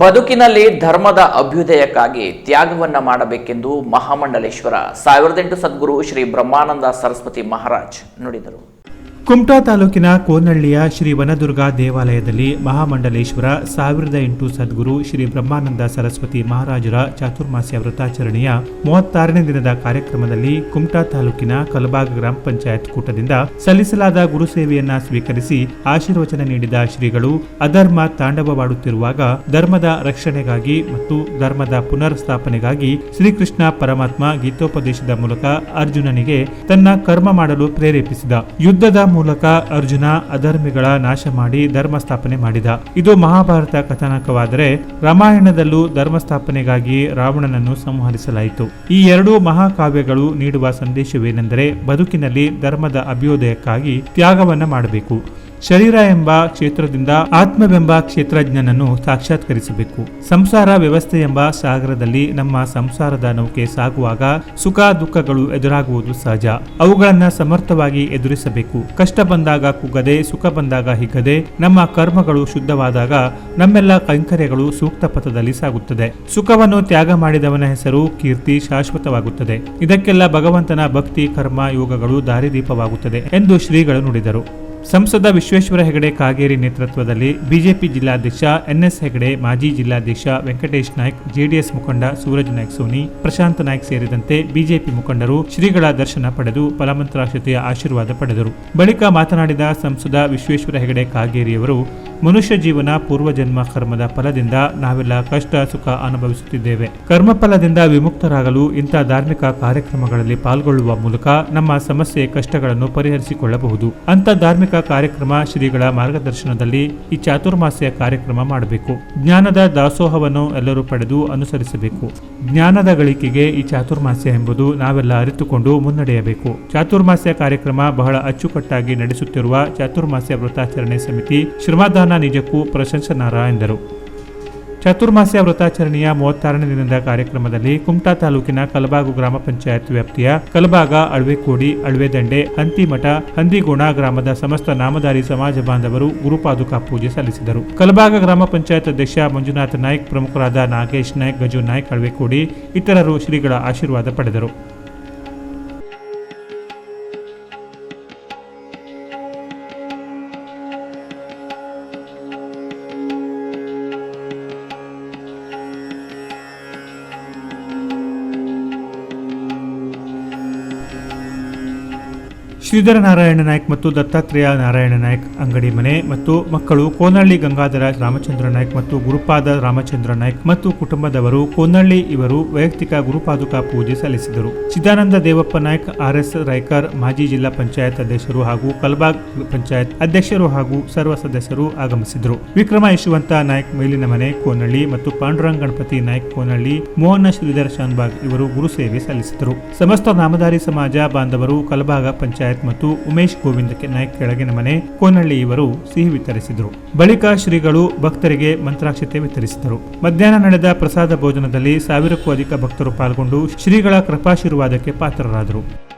ಬದುಕಿನಲ್ಲಿ ಧರ್ಮದ ಅಭ್ಯುದಯಕ್ಕಾಗಿ ತ್ಯಾಗವನ್ನು ಮಾಡಬೇಕೆಂದು ಮಹಾಮಂಡಲೇಶ್ವರ. ಸಾವಿರದ ಎಂಟು ಸದ್ಗುರು ಶ್ರೀ ಬ್ರಹ್ಮಾನಂದ ಸರಸ್ವತಿ ಮಹಾರಾಜ್ ನುಡಿದರು. ಕುಮಟಾ ತಾಲೂಕಿನ ಕೋನಹಳ್ಳಿಯ ಶ್ರೀ ವನದುರ್ಗಾ ದೇವಾಲಯದಲ್ಲಿ ಮಹಾಮಂಡಲೇಶ್ವರ ಸಾವಿರದ ಎಂಟು ಸದ್ಗುರು ಶ್ರೀ ಬ್ರಹ್ಮಾನಂದ ಸರಸ್ವತಿ ಮಹಾರಾಜರ ಚಾತುರ್ಮಾಸ್ಯ ವ್ರತಾಚರಣೆಯ ಮೂವತ್ತಾರನೇ ದಿನದ ಕಾರ್ಯಕ್ರಮದಲ್ಲಿ ಕುಮಟಾ ತಾಲೂಕಿನ ಕಲಬಾಗ ಗ್ರಾಮ ಪಂಚಾಯತ್ ಕೂಟದಿಂದ ಸಲ್ಲಿಸಲಾದ ಗುರುಸೇವೆಯನ್ನ ಸ್ವೀಕರಿಸಿ ಆಶೀರ್ವಚನ ನೀಡಿದ ಶ್ರೀಗಳು ಅಧರ್ಮ ತಾಂಡವವಾಡುತ್ತಿರುವಾಗ ಧರ್ಮದ ರಕ್ಷಣೆಗಾಗಿ ಮತ್ತು ಧರ್ಮದ ಪುನರ್ ಸ್ಥಾಪನೆಗಾಗಿ ಶ್ರೀಕೃಷ್ಣ ಪರಮಾತ್ಮ ಗೀತೋಪದೇಶದ ಮೂಲಕ ಅರ್ಜುನನಿಗೆ ತನ್ನ ಕರ್ಮ ಮಾಡಲು ಪ್ರೇರೇಪಿಸಿದ. ಯುದ್ಧದ ಮೂಲಕ ಅರ್ಜುನ ಅಧರ್ಮಿಗಳ ನಾಶ ಮಾಡಿ ಧರ್ಮ ಸ್ಥಾಪನೆ ಮಾಡಿದ. ಇದು ಮಹಾಭಾರತ ಕಥಾನಕವಾದರೆ ರಾಮಾಯಣದಲ್ಲೂ ಧರ್ಮ ಸ್ಥಾಪನೆಗಾಗಿ ರಾವಣನನ್ನು ಸಂಹರಿಸಲಾಯಿತು. ಈ ಎರಡೂ ಮಹಾಕಾವ್ಯಗಳು ನೀಡುವ ಸಂದೇಶವೇನೆಂದರೆ ಬದುಕಿನಲ್ಲಿ ಧರ್ಮದ ಅಭ್ಯುದಯಕ್ಕಾಗಿ ತ್ಯಾಗವನ್ನ ಮಾಡಬೇಕು. ಶರೀರ ಎಂಬ ಕ್ಷೇತ್ರದಿಂದ ಆತ್ಮವೆಂಬ ಕ್ಷೇತ್ರಜ್ಞನನ್ನು ಸಾಕ್ಷಾತ್ಕರಿಸಬೇಕು. ಸಂಸಾರ ವ್ಯವಸ್ಥೆ ಎಂಬ ಸಾಗರದಲ್ಲಿ ನಮ್ಮ ಸಂಸಾರದ ನೌಕೆ ಸಾಗುವಾಗ ಸುಖ ದುಃಖಗಳು ಎದುರಾಗುವುದು ಸಹಜ. ಅವುಗಳನ್ನ ಸಮರ್ಥವಾಗಿ ಎದುರಿಸಬೇಕು. ಕಷ್ಟ ಬಂದಾಗ ಕುಗ್ಗದೆ, ಸುಖ ಬಂದಾಗ ಹಿಗ್ಗದೆ, ನಮ್ಮ ಕರ್ಮಗಳು ಶುದ್ಧವಾದಾಗ ನಮ್ಮೆಲ್ಲ ಕೈಂಕರ್ಯಗಳು ಸೂಕ್ತ ಪಥದಲ್ಲಿ ಸಾಗುತ್ತದೆ. ಸುಖವನ್ನು ತ್ಯಾಗ ಮಾಡಿದವನ ಹೆಸರು ಕೀರ್ತಿ ಶಾಶ್ವತವಾಗುತ್ತದೆ. ಇದಕ್ಕೆಲ್ಲ ಭಗವಂತನ ಭಕ್ತಿ, ಕರ್ಮ, ಯೋಗಗಳು ದಾರಿದೀಪವಾಗುತ್ತದೆ ಎಂದು ಶ್ರೀಗಳು ನುಡಿದರು. ಸಂಸದ ವಿಶ್ವೇಶ್ವರ ಹೆಗಡೆ ಕಾಗೇರಿ ನೇತೃತ್ವದಲ್ಲಿ ಬಿಜೆಪಿ ಜಿಲ್ಲಾಧ್ಯಕ್ಷ, ಎನ್ಎಸ್ ಹೆಗಡೆ, ಮಾಜಿ ಜಿಲ್ಲಾಧ್ಯಕ್ಷ ವೆಂಕಟೇಶ್ ನಾಯ್ಕ್, ಜೆಡಿಎಸ್ ಮುಖಂಡ ಸೂರಜ್ ನಾಯ್ಕ್ ಸೋನಿ, ಪ್ರಶಾಂತ್ ನಾಯ್ಕ್ ಸೇರಿದಂತೆ ಬಿಜೆಪಿ ಮುಖಂಡರು ಶ್ರೀಗಳ ದರ್ಶನ ಪಡೆದು ಫಲಮಂತ್ರಾಕ್ಷತೆಯ ಆಶೀರ್ವಾದ ಪಡೆದರು. ಬಳಿಕ ಮಾತನಾಡಿದ ಸಂಸದ ವಿಶ್ವೇಶ್ವರ ಹೆಗಡೆ ಕಾಗೇರಿಯವರು ಮನುಷ್ಯ ಜೀವನ ಪೂರ್ವಜನ್ಮ ಕರ್ಮದ ಫಲದಿಂದ ನಾವೆಲ್ಲ ಕಷ್ಟ ಸುಖ ಅನುಭವಿಸುತ್ತಿದ್ದೇವೆ. ಕರ್ಮ ಫಲದಿಂದ ವಿಮುಕ್ತರಾಗಲು ಇಂಥ ಧಾರ್ಮಿಕ ಕಾರ್ಯಕ್ರಮಗಳಲ್ಲಿ ಪಾಲ್ಗೊಳ್ಳುವ ಮೂಲಕ ನಮ್ಮ ಸಮಸ್ಯೆ ಕಷ್ಟಗಳನ್ನು ಪರಿಹರಿಸಿಕೊಳ್ಳಬಹುದು. ಅಂತ ಧಾರ್ಮಿಕ ಕಾರ್ಯಕ್ರಮ ಶ್ರೀಗಳ ಮಾರ್ಗದರ್ಶನದಲ್ಲಿ ಈ ಚಾತುರ್ಮಾಸ್ಯ ಕಾರ್ಯಕ್ರಮ ಮಾಡಬೇಕು. ಜ್ಞಾನದ ದಾಸೋಹವನ್ನು ಎಲ್ಲರೂ ಪಡೆದು ಅನುಸರಿಸಬೇಕು. ಜ್ಞಾನದ ಗಳಿಕೆಗೆ ಈ ಚಾತುರ್ಮಾಸ್ಯ ಎಂಬುದು ನಾವೆಲ್ಲ ಅರಿತುಕೊಂಡು ಮುನ್ನಡೆಯಬೇಕು. ಚಾತುರ್ಮಾಸ್ಯ ಕಾರ್ಯಕ್ರಮ ಬಹಳ ಅಚ್ಚುಕಟ್ಟಾಗಿ ನಡೆಸುತ್ತಿರುವ ಚಾತುರ್ಮಾಸ್ಯ ವ್ರತಾಚರಣೆ ಸಮಿತಿ ಶ್ರಮದಾನ ನಿಜಕ್ಕೂ ಪ್ರಶಂಸನಾರ ಎಂದರು. ಚತುರ್ಮಾಸ್ಯ ವ್ರತಾಚರಣೆಯ ಮೂವತ್ತಾರನೇ ದಿನದ ಕಾರ್ಯಕ್ರಮದಲ್ಲಿ ಕುಮಟಾ ತಾಲೂಕಿನ ಕಲಬಾಗು ಗ್ರಾಮ ಪಂಚಾಯತ್ ವ್ಯಾಪ್ತಿಯ ಕಲಬಾಗ ಅಳ್ವೆಕೋಡಿ ಅಳ್ವೆದಂಡೆ ಹಂತಿಮಠ ಹಂದಿಗೋಣ ಗ್ರಾಮದ ಸಮಸ್ತ ನಾಮಧಾರಿ ಸಮಾಜ ಬಾಂಧವರು ಗುರುಪಾದುಕಾ ಪೂಜೆ ಸಲ್ಲಿಸಿದರು. ಕಲಬಾಗ ಗ್ರಾಮ ಪಂಚಾಯತ್ ಅಧ್ಯಕ್ಷ ಮಂಜುನಾಥ ನಾಯ್ಕ್ ಪ್ರಮುಖರಾದ ನಾಗೇಶ್ ನಾಯ್ಕ್ ಗಜು ನಾಯ್ಕ್ ಅಳ್ವೆಕೋಡಿ ಇತರರು ಶ್ರೀಗಳ ಆಶೀರ್ವಾದ ಪಡೆದರು. ಶ್ರೀಧರ ನಾರಾಯಣ ನಾಯ್ಕ್ ಮತ್ತು ದತ್ತಾತ್ರೇಯ ನಾರಾಯಣ ನಾಯ್ಕ್ ಅಂಗಡಿ ಮನೆ ಮತ್ತು ಮಕ್ಕಳು ಕೋನಳ್ಳಿ ಗಂಗಾಧರ ರಾಮಚಂದ್ರ ನಾಯ್ಕ್ ಮತ್ತು ಗುರುಪಾದ ರಾಮಚಂದ್ರ ನಾಯ್ಕ್ ಮತ್ತು ಕುಟುಂಬದವರು ಕೋನಳ್ಳಿ ಇವರು ವೈಯಕ್ತಿಕ ಗುರುಪಾದುಕ ಪೂಜೆ ಸಲ್ಲಿಸಿದರು. ಚಿದಾನಂದ ದೇವಪ್ಪ ನಾಯಕ್, ಆರ್ ಎಸ್ ರೈಕರ್ ಮಾಜಿ ಜಿಲ್ಲಾ ಪಂಚಾಯತ್ ಅಧ್ಯಕ್ಷರು ಹಾಗೂ ಕಲ್ಬಾಗ್ ಪಂಚಾಯತ್ ಅಧ್ಯಕ್ಷರು ಹಾಗೂ ಸರ್ವ ಸದಸ್ಯರು ಆಗಮಿಸಿದರು. ವಿಕ್ರಮ ಯಶವಂತ ನಾಯ್ಕ್ ಮೇಲಿನ ಮನೆ ಕೋನಳ್ಳಿ ಮತ್ತು ಪಾಂಡುರಂಗ್ ಗಣಪತಿ ನಾಯ್ಕ್ ಕೋನಳ್ಳಿ ಮೋಹನ ಶ್ರೀಧರ್ ಶಾನ್ಬಾಗ್ ಇವರು ಗುರು ಸೇವೆ ಸಲ್ಲಿಸಿದರು. ಸಮಸ್ತ ನಾಮಧಾರಿ ಸಮಾಜ ಬಾಂಧವರು ಕಲಬಾಗ ಪಂಚಾಯತ್ ಮತ್ತು ಉಮೇಶ್ ಗೋವಿಂದ ನಾಯ್ಕ್ ಕೆಳಗಿನ ಮನೆ ಕೋನಹಳ್ಳಿ ಇವರು ಸಿಹಿ ವಿತರಿಸಿದರು. ಬಳಿಕ ಶ್ರೀಗಳು ಭಕ್ತರಿಗೆ ಮಂತ್ರಾಕ್ಷತೆ ವಿತರಿಸಿದರು. ಮಧ್ಯಾಹ್ನ ನಡೆದ ಪ್ರಸಾದ ಭೋಜನದಲ್ಲಿ ಸಾವಿರಕ್ಕೂ ಅಧಿಕ ಭಕ್ತರು ಪಾಲ್ಗೊಂಡು ಶ್ರೀಗಳ ಕೃಪಾಶೀರ್ವಾದಕ್ಕೆ ಪಾತ್ರರಾದರು.